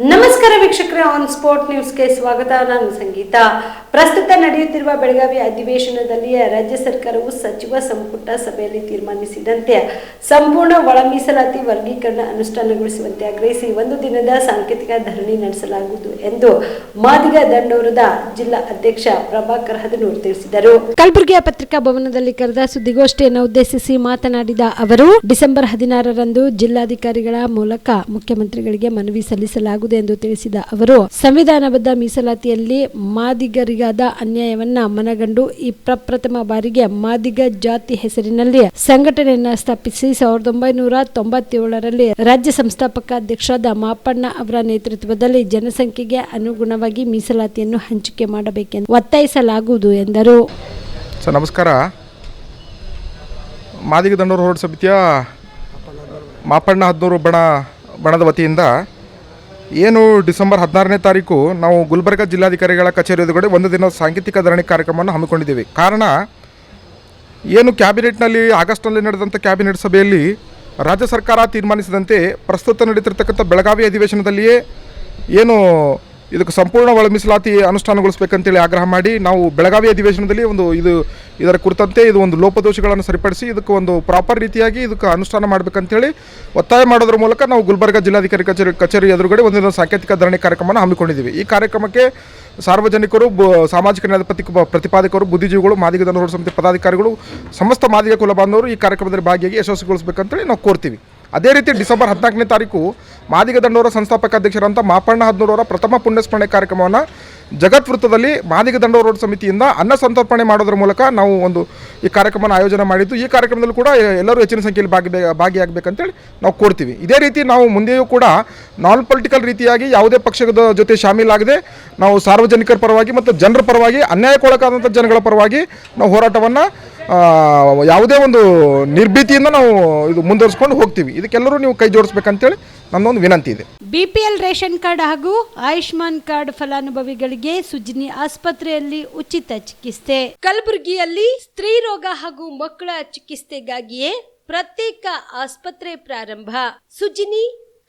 ನಮಸ್ಕಾರ ವೀಕ್ಷಕರೇ on sport ನ್ಯೂಸ್ಗೆ ಸ್ವಾಗತ. ನಾನು ಸಂಗೀತ. ಪ್ರಸ್ತುತ ನಡೆಯುತ್ತಿರುವ ಬೆಳಗಾವಿ ಅಧಿವೇಶನದಲ್ಲಿ ರಾಜ್ಯ ಸರ್ಕಾರವು ಸಚಿವ ಸಂಪುಟ ಸಭೆಯಲ್ಲಿ ತೀರ್ಮಾನಿಸಿದಂತೆ ಸಂಪೂರ್ಣ ಒಳ ಮೀಸಲಾತಿ ವರ್ಗೀಕರಣ ಅನುಷ್ಠಾನಗೊಳಿಸುವಂತೆ ಆಗ್ರಹಿಸಿ ಒಂದು ದಿನದ ಸಾಂಕೇತಿಕ ಧರಣಿ ನಡೆಸಲಾಗುವುದು ಎಂದು ಮಾದಿಗ ದಂಡೋರದ ಜಿಲ್ಲಾ ಅಧ್ಯಕ್ಷ ಪ್ರಭಾಕರ್ ಹದನೂರ್ ತಿಳಿಸಿದರು. ಕಲಬುರಗಿಯ ಪತ್ರಿಕಾ ಭವನದಲ್ಲಿ ಕರೆದ ಸುದ್ದಿಗೋಷ್ಠಿಯನ್ನು ಉದ್ದೇಶಿಸಿ ಮಾತನಾಡಿದ ಅವರು, ಡಿಸೆಂಬರ್ ಹದಿನಾರರಂದು ಜಿಲ್ಲಾಧಿಕಾರಿಗಳ ಮೂಲಕ ಮುಖ್ಯಮಂತ್ರಿಗಳಿಗೆ ಮನವಿ ಸಲ್ಲಿಸಲಾಗುವುದು. ಎಂದು ತಿಳಿಸಿದ ಅವರು, ಸಂವಿಧಾನಬದ್ಧ ಮೀಸಲಾತಿಯಲ್ಲಿ ಮಾದಿಗರಿಗಾದ ಅನ್ಯಾಯವನ್ನ ಮನಗಂಡು ಈ ಪ್ರಪ್ರಥಮ ಬಾರಿಗೆ ಮಾದಿಗ ಜಾತಿ ಹೆಸರಿನಲ್ಲಿ ಸಂಘಟನೆಯನ್ನ ಸ್ಥಾಪಿಸಿ ಸಾವಿರದ ಒಂಬೈನೂರ ತೊಂಬತ್ತೇಳರಲ್ಲಿ ರಾಜ್ಯ ಸಂಸ್ಥಾಪಕ ಅಧ್ಯಕ್ಷರಾದ ಮಾಪಣ್ಣ ಅವರ ನೇತೃತ್ವದಲ್ಲಿ ಜನಸಂಖ್ಯೆಗೆ ಅನುಗುಣವಾಗಿ ಮೀಸಲಾತಿಯನ್ನು ಹಂಚಿಕೆ ಮಾಡಬೇಕೆಂದು ಒತ್ತಾಯಿಸಲಾಗುವುದು ಎಂದರು. ನಮಸ್ಕಾರ. ಮಾದಿಗ ದಂಡೂರು ಹೋರಾಟ ಮಾಪಣ್ಣ ಹದಿನೂರು ಬಣ ಬಣದ ವತಿಯಿಂದ ಏನು ಡಿಸೆಂಬರ್ ಹದಿನಾರನೇ ತಾರೀಕು ನಾವು ಗುಲ್ಬರ್ಗ ಜಿಲ್ಲಾಧಿಕಾರಿಗಳ ಕಚೇರಿ ಎದುರುಗಡೆ ಒಂದು ದಿನ ಸಾಂಕೇತಿಕ ಧರಣಿ ಕಾರ್ಯಕ್ರಮವನ್ನು ಹಮ್ಮಿಕೊಂಡಿದ್ದೀವಿ. ಕಾರಣ ಏನು ಕ್ಯಾಬಿನೆಟ್ನಲ್ಲಿ ಆಗಸ್ಟ್ನಲ್ಲಿ ನಡೆದಂಥ ಕ್ಯಾಬಿನೆಟ್ ಸಭೆಯಲ್ಲಿ ರಾಜ್ಯ ಸರ್ಕಾರ ತೀರ್ಮಾನಿಸಿದಂತೆ ಪ್ರಸ್ತುತ ನಡೀತಿರ್ತಕ್ಕಂಥ ಬೆಳಗಾವಿ ಅಧಿವೇಶನದಲ್ಲಿಯೇ ಏನು ಇದಕ್ಕೆ ಸಂಪೂರ್ಣ ಒಳ ಮೀಸಲಾತಿ ಅನುಷ್ಠಾನಗೊಳಿಸಬೇಕಂತೇಳಿ ಆಗ್ರಹ ಮಾಡಿ ನಾವು ಬೆಳಗಾವಿ ಅಧಿವೇಶನದಲ್ಲಿ ಒಂದು ಇದು ಇದರ ಕುರಿತಂತೆ ಇದು ಒಂದು ಲೋಪದೋಷಗಳನ್ನು ಸರಿಪಡಿಸಿ ಇದಕ್ಕೆ ಒಂದು ಪ್ರಾಪರ್ ರೀತಿಯಾಗಿ ಇದಕ್ಕೆ ಅನುಷ್ಠಾನ ಮಾಡಬೇಕಂತೇಳಿ ಒತ್ತಾಯ ಮಾಡೋದ್ರ ಮೂಲಕ ನಾವು ಗುಲ್ಬರ್ಗ ಜಿಲ್ಲಾಧಿಕಾರಿ ಕಚೇರಿ ಕಚೇರಿ ಎದುರುಗಡೆ ಒಂದಿನ ಸಾಂಕೇತಿಕ ಧರಣಿ ಕಾರ್ಯಕ್ರಮವನ್ನು ಹಮ್ಮಿಕೊಂಡಿದ್ದೀವಿ. ಈ ಕಾರ್ಯಕ್ರಮಕ್ಕೆ ಸಾರ್ವಜನಿಕರು, ಬ ಸಾಮಾಜಿಕ ನ್ಯಾಯದ ಪ್ರತಿ ಪ್ರತಿಪಾದಕರು, ಬುದ್ಧಿಜೀವಿಗಳು ಮಾದಿಗ ಸಮಿತಿ ಪದಾಧಿಕಾರಿಗಳು, ಸಮಸ್ತ ಮಾದಿಗ ಕುಲ ಬಾಂಧವರು ಈ ಕಾರ್ಯಕ್ರಮದಲ್ಲಿ ಭಾಗಿಯಾಗಿ ಯಶಸ್ವಿಗೊಳಿಸಬೇಕಂತೇಳಿ ನಾವು ಕೋರ್ತೀವಿ. ಅದೇ ರೀತಿ ಡಿಸೆಂಬರ್ ಹದಿನಾಲ್ಕನೇ ತಾರೀಕು ಮಾದಿಗ ದಂಡೋರ ಸಂಸ್ಥಾಪಕ ಅಧ್ಯಕ್ಷರಂತ ಮಾಪಣ್ಣ ಹದಿನೂರವರ ಪ್ರಥಮ ಪುಣ್ಯಸ್ಮರಣೆ ಕಾರ್ಯಕ್ರಮವನ್ನು ಜಗತ್ ವೃತ್ತದಲ್ಲಿ ಮಾದಿಗ ದಂಡೋರ ರೋಡ್ ಸಮಿತಿಯಿಂದ ಅನ್ನ ಸಂತರ್ಪಣೆ ಮಾಡೋದ್ರ ಮೂಲಕ ನಾವು ಒಂದು ಈ ಕಾರ್ಯಕ್ರಮನ ಆಯೋಜನೆ ಮಾಡಿದ್ದು. ಈ ಕಾರ್ಯಕ್ರಮದಲ್ಲೂ ಕೂಡ ಎಲ್ಲರೂ ಹೆಚ್ಚಿನ ಸಂಖ್ಯೆಯಲ್ಲಿ ಭಾಗಿ ಭಾಗಿಯಾಗಬೇಕಂತೇಳಿ ನಾವು ಕೋರ್ತೀವಿ. ಇದೇ ರೀತಿ ನಾವು ಮುಂದೆಯೂ ಕೂಡ ನಾನ್ ಪೊಲಿಟಿಕಲ್ ರೀತಿಯಾಗಿ ಯಾವುದೇ ಪಕ್ಷದ ಜೊತೆ ಶಾಮೀಲಾಗದೆ ನಾವು ಸಾರ್ವಜನಿಕರ ಪರವಾಗಿ ಮತ್ತು ಜನರ ಪರವಾಗಿ ಅನ್ಯಾಯಕ್ಕೊಳಗಾದಂಥ ಜನಗಳ ಪರವಾಗಿ ನಾವು ಹೋರಾಟವನ್ನು ಯಾವುದೇ ಒಂದು ನಿರ್ಭೀತಿಯಿಂದ ನಾವು ಇದು ಮುಂದುವರಿಸ್ಕೊಂಡು ಹೋಗ್ತೀವಿ. ಇದಕ್ಕೆಲ್ಲರೂ ನೀವು ಕೈ ಜೋಡಿಸ್ಬೇಕಂತೇಳಿ ನನ್ನೊಂದು ವಿನಂತಿ ಇದೆ. ಬಿಪಿಎಲ್ ರೇಷನ್ ಕಾರ್ಡ್ ಹಾಗೂ ಆಯುಷ್ಮಾನ್ ಕಾರ್ಡ್ ಫಲಾನುಭವಿಗಳಿಗೆ ಸುಜಿನಿ ಆಸ್ಪತ್ರೆಯಲ್ಲಿ ಉಚಿತ ಚಿಕಿತ್ಸೆ. ಕಲಬುರಗಿಯಲ್ಲಿ ಸ್ತ್ರೀ ರೋಗ ಹಾಗೂ ಮಕ್ಕಳ ಚಿಕಿತ್ಸೆಗಾಗಿಯೇ ಪ್ರತ್ಯೇಕ ಆಸ್ಪತ್ರೆ ಪ್ರಾರಂಭ. ಸುಜಿನಿ